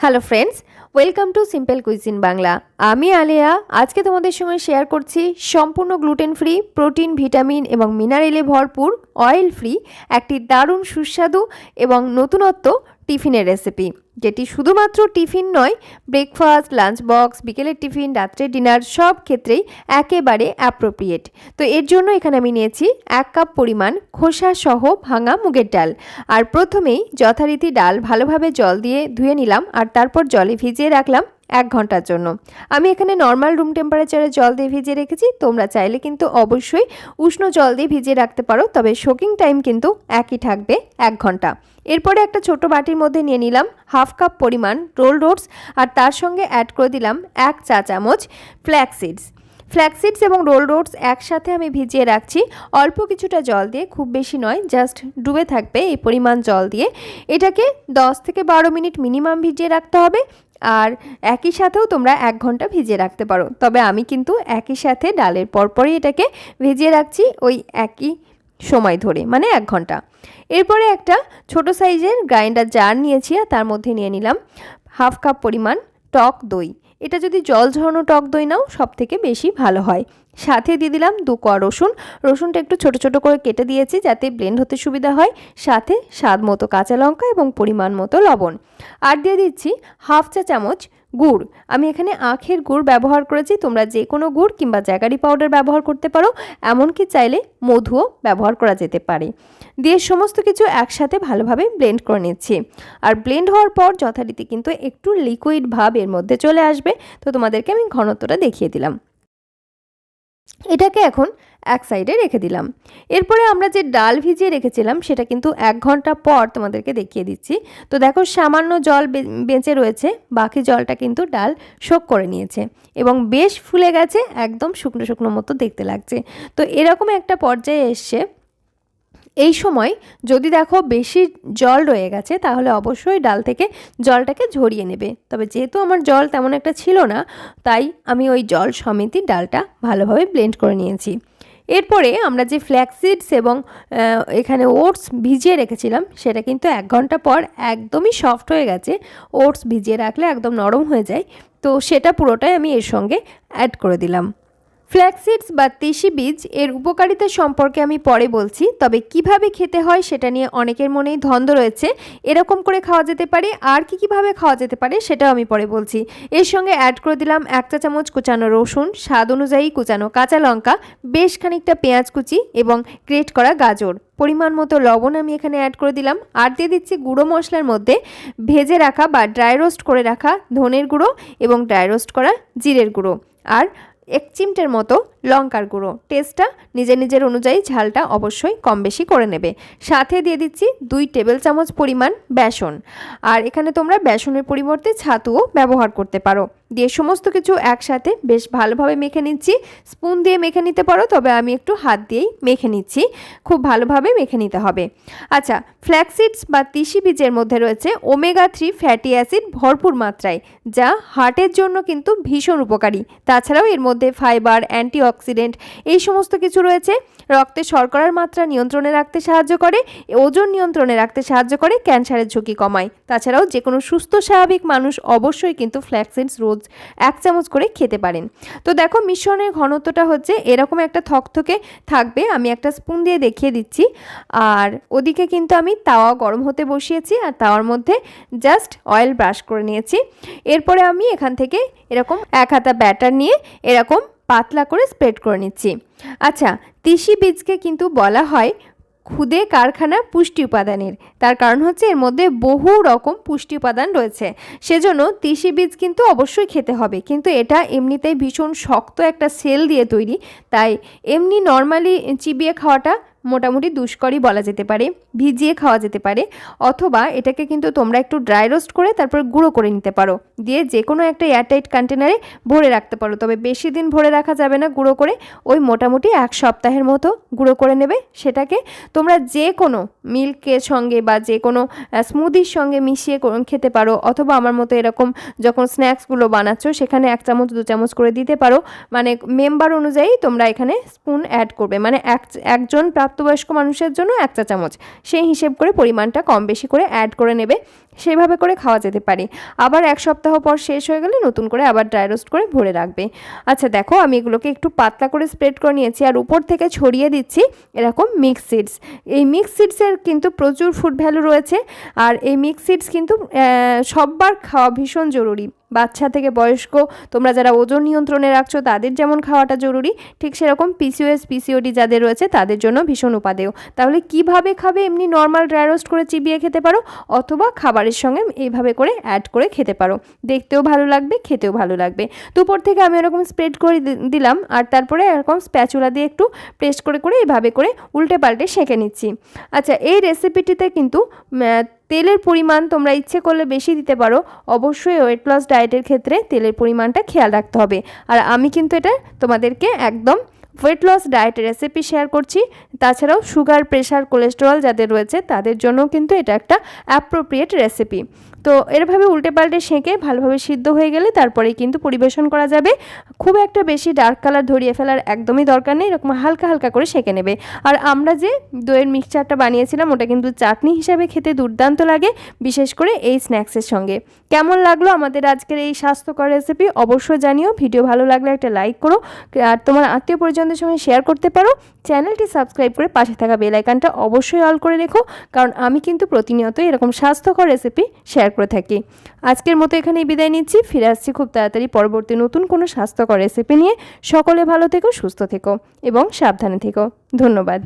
Hello friends welcome to simple cuisine Bangla আমি আলেয়া। আজকে তোমাদের সঙ্গে শেয়ার করছি সম্পূর্ণ গ্লুটেন ফ্রি প্রোটিন ভিটামিন এবং মিনারেলে ভরপুর অয়েল ফ্রি একটি দারুণ সুস্বাদু এবং নতুনত্ব টিফিনের রেসিপি যেটি শুধুমাত্র টিফিন নয় ব্রেকফাস্ট লাঞ্চ বক্স বিকেলের টিফিন রাত্রে ডিনার সব ক্ষেত্রেই একেবারে অ্যাপ্রোপ্রিয়েট তো এর জন্য এখানে আমি নিয়েছি এক কাপ পরিমাণ খোসা সহ ভাঙা মুগের ডাল। আর প্রথমেই যথারীতি ডাল ভালোভাবে জল দিয়ে ধুয়ে নিলাম আর তারপর জলে ভিজিয়ে রাখলাম এক ঘণ্টার জন্য। আমি এখানে নর্মাল রুম টেম্পারেচারে জল দিয়ে ভিজিয়ে রেখেছি, তোমরা চাইলে কিন্তু অবশ্যই উষ্ণ জল দিয়ে ভিজিয়ে রাখতে পারো, তবে শোকিং টাইম কিন্তু একই থাকবে এক ঘণ্টা। এরপরে একটা ছোট বাটির মধ্যে নিয়ে নিলাম হাফ কাপ পরিমাণ রোল রোডস আর তার সঙ্গে অ্যাড করে দিলাম এক চা চামচ ফ্ল্যাক্সিডস ফ্ল্যাক্সিডস এবং রোল রোডস একসাথে আমি ভিজিয়ে রাখছি, অল্প কিছুটা জল দিয়ে, খুব বেশি নয় জাস্ট ডুবে থাকবে এই পরিমাণ জল দিয়ে। এটাকে 10 থেকে বারো মিনিট মিনিমাম ভিজিয়ে রাখতে হবে আর একই সাথেও তোমরা এক ঘণ্টা ভিজিয়ে রাখতে পারো। তবে আমি কিন্তু একই সাথে ডালের পরপরই এটাকে ভিজিয়ে রাখছি ওই একই সময় ধরে মানে এক ঘণ্টা। এরপরে একটা ছোট সাইজের গ্রাইন্ডার জার নিয়েছি আর তার মধ্যে নিয়ে নিলাম হাফ কাপ পরিমাণ টক দই। এটা যদি জল ঝরানো টক দই নাও সব থেকে বেশি ভালো হয়। সাথে দিয়ে দিলাম দু ক রসুন। রসুনটা একটু ছোট ছোট করে কেটে দিয়েছি যাতে ব্লেন্ড হতে সুবিধা হয়। সাথে স্বাদ মতো কাঁচা লঙ্কা এবং পরিমাণ মতো লবণ। আর দিয়ে দিচ্ছি হাফ চা চামচ গুড়। আমি এখানে আখের গুড় ব্যবহার করেছি, তোমরা যে কোনো গুড় কিংবা জ্যাগারি পাউডার ব্যবহার করতে পারো, এমনকি চাইলে মধুও ব্যবহার করা যেতে পারে। দিয়ে সমস্ত কিছু একসাথে ভালোভাবে ব্লেন্ড করে নিচ্ছি। আর ব্লেন্ড হওয়ার পর যথারীতি কিন্তু একটু লিকুইড ভাব এর মধ্যে চলে আসবে। তো তোমাদেরকে আমি ঘনত্বটা দেখিয়ে দিলাম। এটাকে এখন এক সাইডে রেখে দিলাম। এরপরে আমরা যে ডাল ভিজিয়ে রেখেছিলাম, সেটা কিন্তু এক ঘণ্টা পর তোমাদেরকে দেখিয়ে দিচ্ছি। তো দেখো, সামান্য জল বেঁচে রয়েছে, বাকি জলটা কিন্তু ডাল শোক করে নিয়েছে এবং বেশ ফুলে গেছে, একদম শুকনো শুকনো মতো দেখতে লাগছে। তো এরকম একটা পর্যায়ে এসছে এই সময় যদি দেখো বেশি জল রয়ে গেছে, তাহলে অবশ্যই ডাল থেকে জলটাকে ঝরিয়ে নেবে। তবে যেহেতু আমার জল তেমন একটা ছিল না, তাই আমি ওই জল সমেতই ডালটা ভালোভাবে ব্লেন্ড করে নিয়েছি। এরপরে আমরা যে ফ্ল্যাক্সিডস এবং এখানে ওটস ভিজিয়ে রেখেছিলাম, সেটা কিন্তু এক ঘণ্টা পর একদমই সফট হয়ে গেছে। ওটস ভিজিয়ে রাখলে একদম নরম হয়ে যায়। তো সেটা পুরোটাই আমি এর সঙ্গে অ্যাড করে দিলাম। ফ্ল্যাক্সিডস বা তিসি বীজ এর উপকারিতা সম্পর্কে আমি পরে বলছি, তবে কীভাবে খেতে হয় সেটা নিয়ে অনেকের মনেই ধন্দ রয়েছে। এরকম করে খাওয়া যেতে পারে, আর কি কীভাবে খাওয়া যেতে পারে সেটাও আমি পরে বলছি। এর সঙ্গে অ্যাড করে দিলাম এক চা চামচ কুচানো রসুন, স্বাদ অনুযায়ী কুচানো কাঁচা লঙ্কা, বেশ খানিকটা পেঁয়াজ কুচি এবং গ্রেট করা গাজর। পরিমাণ মতো লবণ আমি এখানে অ্যাড করে দিলাম, আর দিয়ে দিচ্ছি গুঁড়ো মশলার মধ্যে ভেজে রাখা বা ড্রাই রোস্ট করে রাখা ধনের গুঁড়ো এবং ড্রাই রোস্ট করা জিরের গুঁড়ো। আর এক চিমটের মতো লঙ্কার গুঁড়ো। টেস্টটা নিজের নিজের অনুযায়ী ঝালটা অবশ্যই কম বেশি করে নেবে। সাথে দিয়ে দিচ্ছি দুই টেবিল চামচ পরিমাণ বেসন। আর এখানে তোমরা বেসনের পরিবর্তে ছাতুও ব্যবহার করতে পারো। দিয়ে সমস্ত কিছু একসাথে বেশ ভালোভাবে মেখে নিচ্ছি। স্পুন দিয়ে মেখে নিতে পারো, তবে আমি একটু হাত দিয়েই মেখে নিচ্ছি। খুব ভালোভাবে মেখে নিতে হবে। আচ্ছা ফ্ল্যাক্সিডস বা তিসি বীজের মধ্যে রয়েছে ওমেগা থ্রি ফ্যাটি অ্যাসিড ভরপুর মাত্রায়, যা হার্টের জন্য কিন্তু ভীষণ উপকারী। তাছাড়াও এর মধ্যে ফাইবার অ্যান্টিঅক্সিডেন্ট। এই সমস্ত কিছু রয়েছে। রক্তে শর্করার মাত্রা নিয়ন্ত্রণে রাখতে সাহায্য করে, ওজন নিয়ন্ত্রণে রাখতে সাহায্য করে, ক্যান্সারের ঝুঁকি কমায়। তাছাড়াও যে কোনো সুস্থ, স্বাভাবিক মানুষ অবশ্যই কিন্তু ফ্ল্যাক্সিডস রোজ এক চামচ করে খেতে পারেন। তো দেখো, মিশ্রণের ঘনত্বটা হচ্ছে এরকম একটা থকথকে থাকবে। আমি একটা স্পুন দিয়ে দেখিয়ে দিচ্ছি। আর ওদিকে কিন্তু আমি তাওয়া গরম হতে বসিয়েছি আর তাওয়ার মধ্যে জাস্ট অয়েল ব্রাশ করে নিয়েছি। এরপরে আমি এখান থেকে এরকম এক হাতা ব্যাটার নিয়ে এরকম পাতলা করে স্প্রেড করে নিচ্ছি। আচ্ছা তিসি বীজকে কিন্তু বলা হয় ক্ষুদে কারখানা পুষ্টি উপাদানের। তার কারণ হচ্ছে এর মধ্যে বহু রকম পুষ্টি উপাদান রয়েছে। সেজন্য তিসি বীজ কিন্তু অবশ্যই খেতে হবে। কিন্তু এটা এমনিতেই ভীষণ শক্ত একটা সেল দিয়ে তৈরি। তাই এমনি নর্মালি চিবিয়ে খাওয়াটা মোটামুটি দুষ্করই বলা যেতে পারে, ভিজিয়ে খাওয়া যেতে পারে, অথবা এটাকে কিন্তু তোমরা একটু ড্রাই রোস্ট করে তারপর গুঁড়ো করে নিতে পারো। দিয়ে যে কোনো একটা এয়ারটাইট কন্টেনারে ভরে রাখতে পারো, তবে বেশি দিন ভরে রাখা যাবে না, গুঁড়ো করে ওই মোটামুটি এক সপ্তাহের মতো গুঁড়ো করে নেবে। সেটাকে তোমরা যে কোনো মিল্কের সঙ্গে বা যে কোনো স্মুদির সঙ্গে মিশিয়ে খেতে পারো, অথবা আমার মতো এরকম যখন স্ন্যাক্সগুলো বানাচ্ছ, সেখানে এক চামচ, দু চামচ করে দিতে পারো। মানে মেম্বার অনুযায়ী তোমরা এখানে স্পুন অ্যাড করবে। মানে এক, একজন প্রাপ্তবয়স্ক মানুষের জন্য এক চা চামচ সেই হিসেব করে পরিমাণটা কম বেশি করে অ্যাড করে নেবে। সেভাবে করে খাওয়া যেতে পারে। আবার এক সপ্তাহ পর শেষ হয়ে গেলে নতুন করে আবার ড্রাই রোস্ট করে ভরে রাখবে। আচ্ছা দেখো আমি এগুলোকে একটু পাতলা করে স্প্রেড করে নিয়েছি আর উপর থেকে ছড়িয়ে দিচ্ছি এরকম মিক্স সিডস এই মিক্স সিডসের কিন্তু প্রচুর ফুড ভ্যালু রয়েছে আর এই মিক্স সিডস কিন্তু সববার খাওয়া ভীষণ জরুরি। বাচ্চা থেকে বয়স্ক, তোমরা যারা ওজন নিয়ন্ত্রণে রাখছো, তাদের যেমন খাওয়াটা জরুরি, ঠিক সেরকম পিসিওএস পিসিওডি যাদের রয়েছে, তাদের জন্য ভীষণ উপাদেয়। তাহলে কীভাবে খাবে এমনি নর্মাল ড্রাই রোস্ট করে চিবিয়ে খেতে পারো? অথবা খাবারের সঙ্গে এইভাবে করে অ্যাড করে খেতে পারো। দেখতেও ভালো লাগবে, খেতেও ভালো লাগবে। দুপুর থেকে আমি এরকম স্প্রেড করে দিলাম, আর তারপরে এরকম স্প্যাচুলা দিয়ে একটু প্রেস করে করে এইভাবে করে উল্টে পাল্টে সেঁকে নিচ্ছি। আচ্ছা এই রেসিপিটিতে কিন্তু তেলের পরিমাণ তোমরা ইচ্ছে করলে বেশি দিতে পারো। অবশ্যই ওয়েট লস ডায়েটের ক্ষেত্রে তেলের পরিমাণটা খেয়াল রাখতে হবে। আর আমি কিন্তু এটা তোমাদেরকে একদম ওয়েট লস ডায়েটের রেসিপি শেয়ার করছি। তাছাড়াও সুগার প্রেশার কোলেস্টেরল যাদের রয়েছে, তাদের জন্য কিন্তু এটা একটা অ্যাপ্রোপ্রিয়েট রেসিপি তো এরভাবে উল্টে পাল্টে সেঁকে ভালোভাবে সিদ্ধ হয়ে গেলে তারপরেই কিন্তু পরিবেশন করা যাবে। খুব একটা বেশি ডার্ক কালার ধরিয়ে ফেলার একদমই দরকার নেই, এরকম হালকা হালকা করে সেঁকে নেবে। আর আমরা যে দইয়ের মিক্সচারটা বানিয়েছিলাম, ওটা কিন্তু চাটনি হিসাবে খেতে দুর্দান্ত লাগে, বিশেষ করে এই স্ন্যাক্সের সঙ্গে। কেমন লাগল আমাদের আজকের এই স্বাস্থ্যকর রেসিপি অবশ্যই জানিও। ভিডিও ভালো লাগলে একটা লাইক করো। আর তোমার আত্মীয় পরিজনদের সঙ্গে শেয়ার করতে পারো। চ্যানেলটি সাবস্ক্রাইব করে পাশে থাকা বেল আইকনটা অবশ্যই অল করে রেখো, কারণ আমি কিন্তু প্রতিনিয়ত এরকম স্বাস্থ্যকর রেসিপি শেয়ার করে থাকি। আজকের মতো এখানেই বিদায় নিচ্ছি, ফিরে আসছি খুব তাড়াতাড়ি পরবর্তী নতুন কোনো স্বাস্থ্যকর রেসিপি নিয়ে। সকলে ভালো থেকো, সুস্থ থেকো এবং সাবধানে থেকো। ধন্যবাদ।